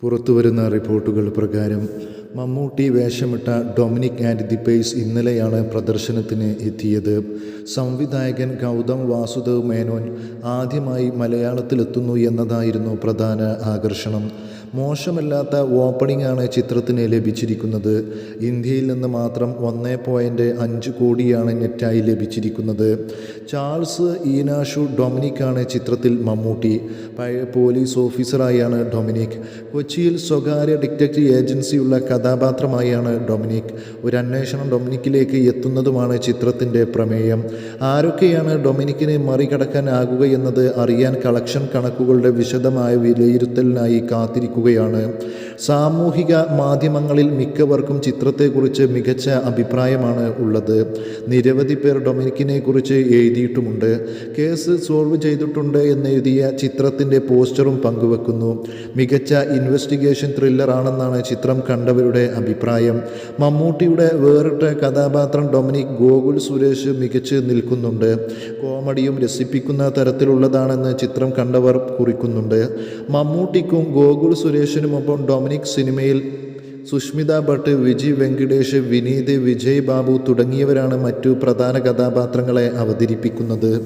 പുറത്തുവരുന്ന റിപ്പോർട്ടുകൾ പ്രകാരം മമ്മൂട്ടി വേഷമിട്ട ഡൊമിനിക് ആൻഡ് ദി പേസ് ഇന്നലെയാണ് പ്രദർശനത്തിന് എത്തിയത്. സംവിധായകൻ ഗൗതം വാസുദേവ് മേനോൻ ആദ്യമായി മലയാളത്തിലെത്തുന്നു എന്നതായിരുന്നു പ്രധാന ആകർഷണം. മോശമല്ലാത്ത ഓപ്പണിംഗ് ആണ് ചിത്രത്തിന് ലഭിച്ചിരിക്കുന്നത്. ഇന്ത്യയിൽ നിന്ന് മാത്രം ഒന്ന് പോയിന്റ് അഞ്ച് കോടിയാണ് നെറ്റായി ലഭിച്ചിരിക്കുന്നത്. ചാൾസ് ഈനാഷു ഡൊമിനിക് ആണ് ചിത്രത്തിൽ മമ്മൂട്ടി. പഴയ പോലീസ് ഓഫീസറായാണ് ഡൊമിനിക്. കൊച്ചിയിൽ സ്വകാര്യ ഡിറ്റക്റ്റീവ് ഏജൻസിയുള്ള കഥാപാത്രമായാണ് ഡൊമിനിക്. ഒരു അന്വേഷണം ഡൊമിനിക്കിലേക്ക് എത്തുന്നതുമാണ് ചിത്രത്തിന്റെ പ്രമേയം. ആരൊക്കെയാണ് ഡൊമിനിക്കിനെ മറികടക്കാനാകുകയെന്നത് അറിയാൻ കളക്ഷൻ കണക്കുകളുടെ വിശദമായ വിലയിരുത്തലിനായി കാത്തിരിക്കുകയാണ് സാമൂഹിക മാധ്യമങ്ങളിൽ മിക്കവർക്കും ചിത്രത്തെക്കുറിച്ച് മികച്ച അഭിപ്രായമാണ് ഉള്ളത്. നിരവധി പേർ ഡൊമിനിക്കിനെ കുറിച്ച് എഴുതിയിട്ടുമുണ്ട്. കേസ് സോൾവ് ചെയ്തിട്ടുണ്ട് എന്നെഴുതിയ ചിത്രത്തിന്റെ പോസ്റ്ററും പങ്കുവെക്കുന്നു. മികച്ച ഇൻവെസ്റ്റിഗേഷൻ ത്രില്ലറാണെന്നാണ് ചിത്രം കണ്ടവരുടെ അഭിപ്രായം. മമ്മൂട്ടിയുടെ വേറിട്ട കഥാപാത്രം ഡൊമിനിക് ഗോകുൽ സുരേഷ് മികച്ച് നിൽക്കുന്നുണ്ട്. കോമഡിയും രസിപ്പിക്കുന്ന തരത്തിലുള്ളതാണെന്ന് ചിത്രം കണ്ടവർ കുറിക്കുന്നുണ്ട്. മമ്മൂട്ടിക്കും ഗോകുൽ സുരേഷിനുമൊപ്പം ഡൊമിനിക് സിനിമയിൽ സുഷ്മിത ഭട്ട് വിജി വെങ്കിടേഷ് വിനീത് വിജയ് ബാബു തുടങ്ങിയവരാണ് മറ്റു പ്രധാന കഥാപാത്രങ്ങളെ അവതരിപ്പിക്കുന്നത്.